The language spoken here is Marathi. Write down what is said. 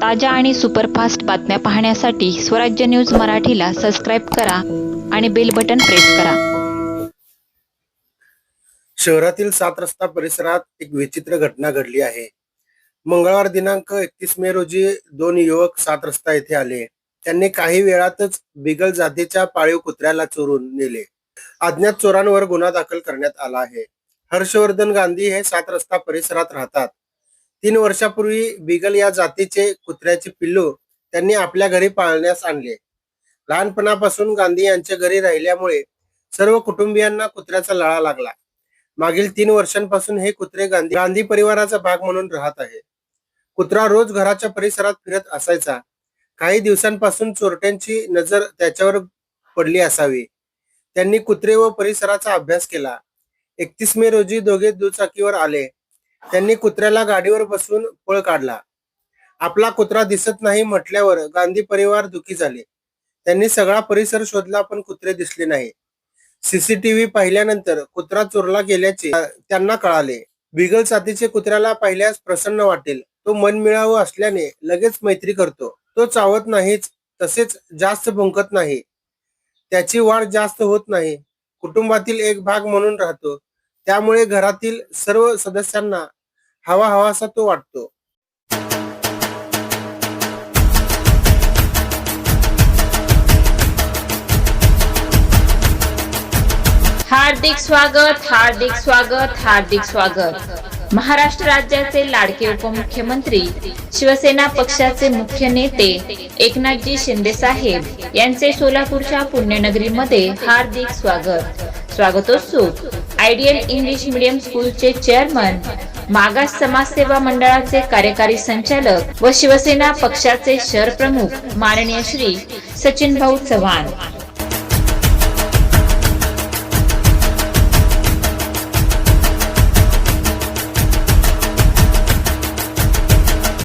ताज्या आणि सुपरफास्ट बातम्या पाहण्यासाठी स्वराज्य न्यूज मराठीला सबस्क्राईब करा आणि बेल बटन प्रेस करा. शहरातील सात रस्ता परिसरात एक विचित्र घटना घडली आहे. मंगळवार दिनांक एकतीस मे रोजी दोन युवक सात रस्ता येथे आले. त्यांनी काही वेळातच बिगल जातीच्या पाळीव कुत्र्याला चोरून नेले. अज्ञात चोरांवर गुन्हा दाखल करण्यात आला आहे. हर्षवर्धन गांधी हे सात रस्ता परिसरात राहतात. तीन वर्षापूर्वी बिगल या जातीचे कुत्र्याचे पिल्लू त्यांनी आपल्या घरी पाळण्यास आणले. लहानपणापासून गांधी यांच्या घरी राहिल्यामुळे सर्व कुटुंबियांना कुत्र्याचा लळा लागला. मागील तीन वर्षांपासून हे कुत्रे गांधी गांधी परिवाराचा भाग म्हणून राहत आहे. कुत्रा रोज घराच्या परिसरात फिरत असायचा. काही दिवसांपासून चोरट्यांची नजर त्याच्यावर पडली असावी. त्यांनी कुत्रे व परिसराचा अभ्यास केला. एकतीस मे रोजी दोघे दुचाकीवर आले. त्यांनी कुत्र्याला गाडीवर बसून पळ काढला. आपला कुत्रा दिसत नाही म्हटल्यावर गांधी परिवार दुखी झाले. त्यांनी सगळा परिसर शोधला पण कुत्रे दिसले नाही. सीसीटीव्ही पाहिल्यानंतर कुत्रा चोरला गेल्याचे त्यांना कळाले. बिगल साथीचे कुत्र्याला पाहिल्यास प्रसन्न वाटेल. तो मनमिळावू असल्याने लगेच मैत्री करतो. तो चावत नाहीच तसेच जास्त भुंकत नाही. त्याची वाढ जास्त होत नाही. कुटुंबातील एक भाग म्हणून राहतो. त्यामुळे घरातील सर्व सदस्यांना हवा हवासा तो वाटतो. हार्दिक स्वागत हार्दिक स्वागत हार्दिक स्वागत. महाराष्ट्र राज्याचे लाडके उपमुख्यमंत्री शिवसेना पक्षाचे मुख्य नेते एकनाथजी शिंदे साहेब यांचे सोलापूरच्या पुण्यनगरीमध्ये हार्दिक स्वागत. स्वागतोत्सुक. आयडियल इंग्लिश मीडियम स्कूलचे चेअरमन मागास समाजसेवा मंडळाचे कार्यकारी संचालक व शिवसेना पक्षाचे शहर प्रमुख माननीय श्री सचिन भाऊ चव्हाण.